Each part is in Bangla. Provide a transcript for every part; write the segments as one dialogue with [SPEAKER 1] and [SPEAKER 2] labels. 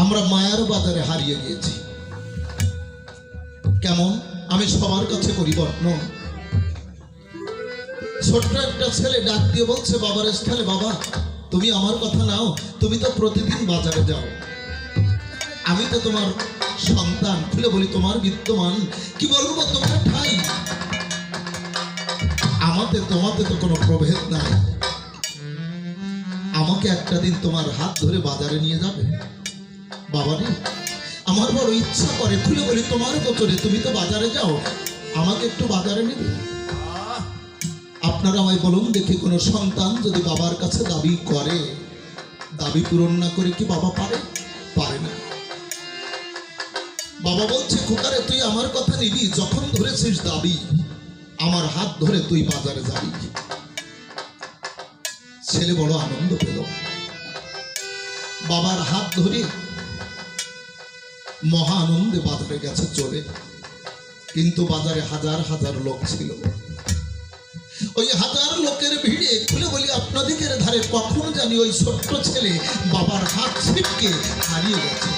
[SPEAKER 1] আমরা মায়ার বাজারে হারিয়ে গিয়েছি। কেমন? আমি সবার কাছে করি বর্ণন ছোট্ট একটা ছেলে ডাক দিয়ে বলছে, বাবার স্থানে, বাবা, তুমি আমার কথা নাও, তুমি তো প্রতিদিন বাজারে যাও। আমি তো তোমার সন্তান, খুলে বলি, তোমার বিদ্যমান। কি বলব তোমার ঠাই? আমাতে, তোমাতে তো কোনো প্রভেদ নাই। আমাকে একটা দিন তোমার হাত ধরে বাজারে নিয়ে যাবে। বাবা রে, আমার বড় ইচ্ছা করে খুলে বলি তোমার গোচরে তুমি তো বাজারে যাও, আমাকে একটু বাজারে নেবে? আপনারা আমায় বলুন দেখি কোনো সন্তান যদি বাবার কাছে দাবি করে, দাবি পূরণ না করে কি বাবা পারে? পারে না। বাবা বলছে, খোকারে, তুই আমার কথা নিবি, যখন ধরেছিস দাবি, আমার হাত ধরে তুই বাজারে যাবি। ছেলে বড় আনন্দ পেল। বাবার হাত ধরে মহা আনন্দে বাজারে গেছে চলে কিন্তু বাজারে হাজার হাজার লোক ছিল। ওই হাজার লোকের ভিড়ে খুলে বলি আপনাদিকের ধারে কখন জানি ওই ছোট্ট ছেলে বাবার হাত ছিটকে হারিয়ে গেছে।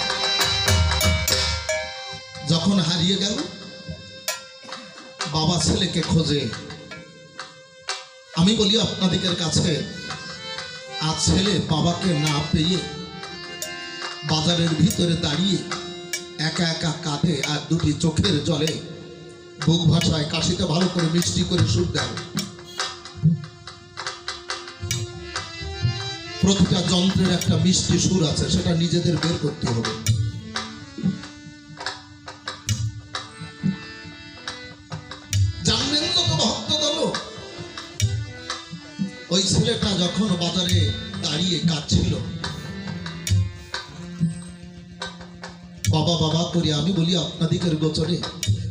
[SPEAKER 1] যখন হারিয়ে গেল, বাবা ছেলেকে খোঁজে। আমি বলি আপনাদিকের কাছে আর ছেলে বাবাকে না পেয়ে বাজারের ভিতরে দাঁড়িয়ে একা একা কাঁধে আর দুটি চোখের জলে বুক ভাষায় কাশিতে ভালো করে মিষ্টি করে সুর দেয়। প্রতিটা যন্ত্রের একটা মিষ্টি সুর আছে, সেটা নিজেদের বের করতে হবে। জানবেন তো তো ভক্তদল ওই ছেলেটা যখন বাজারে দাঁড়িয়ে কাঁদছিল বাবা বাবা করে আমি বলি আপনাদিকের গোচরে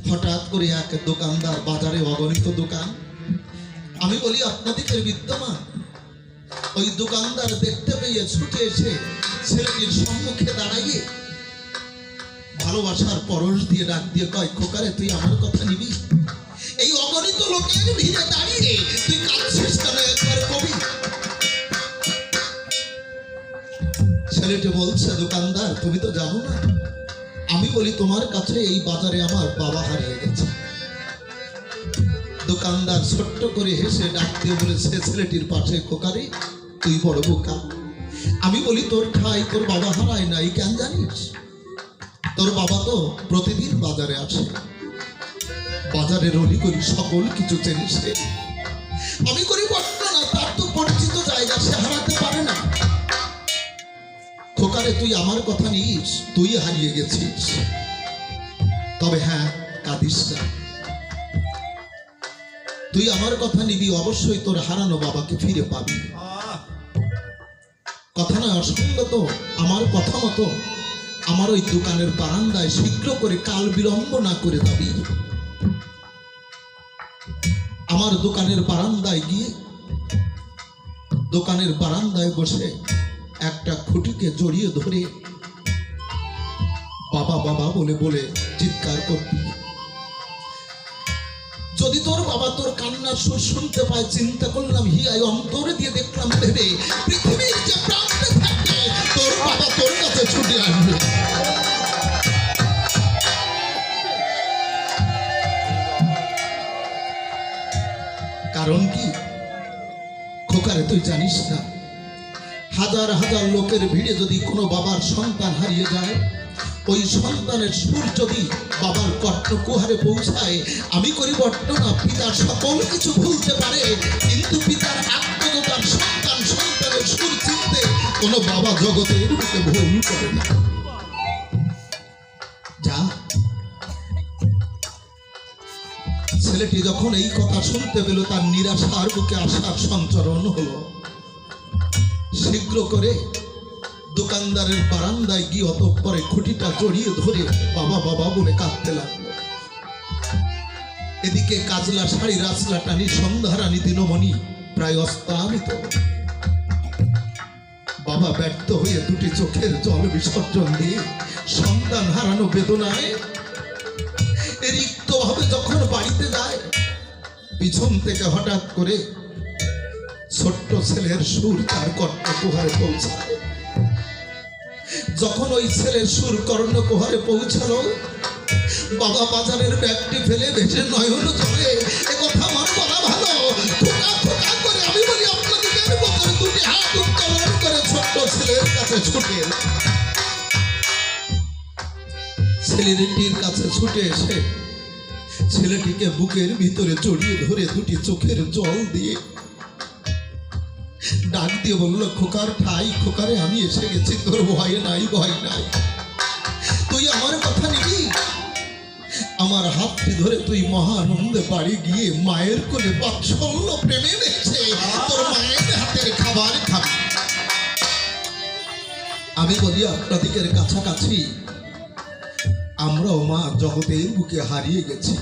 [SPEAKER 1] হঠাৎ করে এক দোকানদার, বাজারে অগণিত দোকান। আমি বলি আপনাদিকের বিদ্যমান। ওই দোকানদার দেখতে পেয়ে ছুটে এসে ছেলেটির সম্মুখে দাঁড়াইয়ে ভালোবাসার পরশ দিয়ে ডাক দিয়ে কয়, খোকারে, তুই আমার কথা নিবি? এই অগণিত লোকের ভিড়ে দাঁড়িয়ে তুই কাঁদছিস কেন একবার কবি? ছেলেটি বলছে, দোকানদার, তুমি তো জানো না। আমি বলি, তোমার কাছে এই বাজারে আমার বাবা হারিয়ে গেছে। দোকানদার ছোট্ট করে হেসে ডাক দিয়ে বলেছে, ছেলেটির পাশে খোকারে তুই বড় বোকা। আমি বলি, তোর ঠাই, তোর বাবা হারায় নাই কেন জানিস? তোর বাবা তো প্রতিদিন বাজারে আসে। বাজারে অলি করি সকল কিছু চেনে সে। আমি করি বর্ণনা খোকারে তুই আমার কথা নিস, তুই হারিয়ে গেছিস। তবে হ্যাঁ কাঁদিস না। তুই আমার কথা নিবি, অবশ্যই তোর হারানো বাবাকে ফিরে পাবি। কথা নয় অসঙ্গত আমার কথা মতো। আমার ওই দোকানের বারান্দায় শীঘ্র করে কাল বিলম্ব না করে দাবি আমার দোকানের বারান্দায় গিয়ে, দোকানের বারান্দায় বসে একটা খুঁটিকে জড়িয়ে ধরে বাবা বাবা বলে বলে চিৎকার করবি। যদি তোর বাবা তোর কান্নার সুর শুনতে পায়, চিন্তা করলাম হিয়াই অন্তরে দিয়ে দেখলাম, ভেবে পৃথিবীর যে প্রান্তে থাকে তোর বাবা তোর কাছে ছুটে আসবে। কারণ কি? খোকারে, তুই জানিস না হাজার হাজার লোকের ভিড়ে যদি কোনো বাবার সন্তান হারিয়ে যায়, ওই সন্তানের সুর যদি বাবার কর্ণকুহারে পৌঁছায়, আমি করি বর্ণনা পিতার সকল কিছু ভুলতে পারে, কিন্তু পিতার আত্মদার সন্তান সন্তানের সুর চিনতে কোনো বাবা জগতের বুকে ভুল করে না। যা। ছেলেটি যখন এই কথা শুনতে পেল, তার নিরাশার বুকে আশার সঞ্চরণ হলো। শীঘ্র করে দোকানদারের বারান্দায় গিয়ে অতঃপরে খুঁটিটা জড়িয়ে ধরে বাবা বাবা বলে কাঁদতে লাগল। এদিকে কাজলা শাড়ি রাসলা টানি সন্ধ্যারানী দিনমণি প্রায় অস্তামিত। বাবা ব্যর্থ হয়ে দুটি চোখের জল বিসর্জন দিয়ে সন্তান হারানো বেদনায় রিক্ত ভাবে যখন বাড়িতে যায়, পিছন থেকে হঠাৎ করে ছোট্ট ছেলের সুর তার কর্ণ কুহারে পৌঁছায় যখন ওই ছেলের সুর কর্ণ কুহারে পৌঁছালো, বাবা বাজারের ব্যাগটি ফেলে ভেসে নয়ন চলে আমার বলা ভালো। ছেলেটির কাছে ছুটে এসে ছেলেটিকে বুকের ভিতরে জড়িয়ে ধরে দুটি চোখের জল দিয়ে ডাক দিয়ে বলল, খোকার ঠাই খোকারে আমি এসে গেছি, তোর ভয় নাই ভয় নাই। তুই আমার কথা নিবি? আমার হাতটি ধরে তুই মহানন্দে বাড়ি গিয়ে মায়ের কোলে বাৎসল্য প্রেমে বেছে তোর মায়ের হাতের খাবার খাবি। আমি বলি আপনাদিকের কাছাকাছি। আমরাও মা জগতের বুকে হারিয়ে গেছি।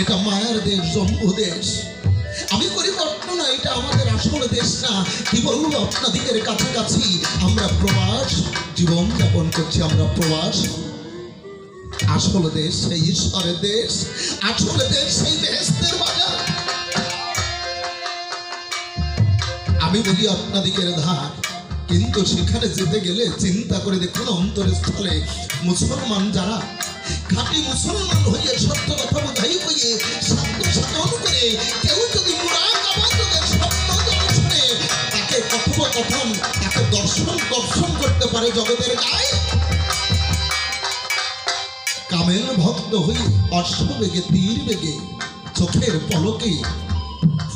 [SPEAKER 1] এটা মায়ের দেশ জম্মু দেশ দেশ না। আপনাদিকের কাছাকাছি আমরা প্রবাস, জীবন যাপন করছি, আমরা প্রবাস। আসল দেশ সেই ঈশ্বরের দেশ। আসল দেশ, সেই বেহেস্তের বাজার। আমি বলি আপনাদিকের ধার, কিন্তু সেখানে যেতে গেলে চিন্তা করে দেখুন অন্তরস্থলে মুসলমান যারা। খাঁটি মুসলমান হয়ে সত্য কথা বোঝাই হয়ে সাধন করে পারে জগতের গায়ে। কামেল ভক্ত হয়ে অশ্ববেগে তীর বেগে চোখের পলকে।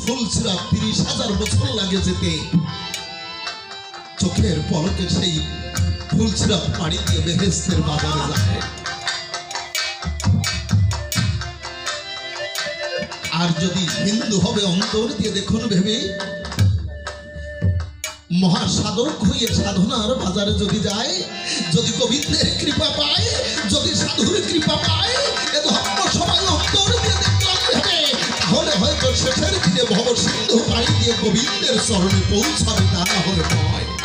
[SPEAKER 1] ফুলছিরা তিরিশ হাজার বছর লাগে যেতে। চোখের পলকে সেই ফুলছিরা পাড়ি দিয়ে বেহেস্তের বাজারে যায়। আর যদি হিন্দু হবে অন্তর দিয়ে দেখুন ভেবে মহাসাধক হয়ে সাধনার বাজারে যদি যায়, যদি কবিত্বের কৃপা পায়, যদি সাধুর কৃপা পায়, এ সবাই অন্তর দিয়ে দেখলাম ভেবে তাহলে হয়তো শেষের দিনে ভব সিন্ধু পাড়ি দিয়ে গোবিন্দের স্মরণে পৌঁছাবে তা না হলে নয়।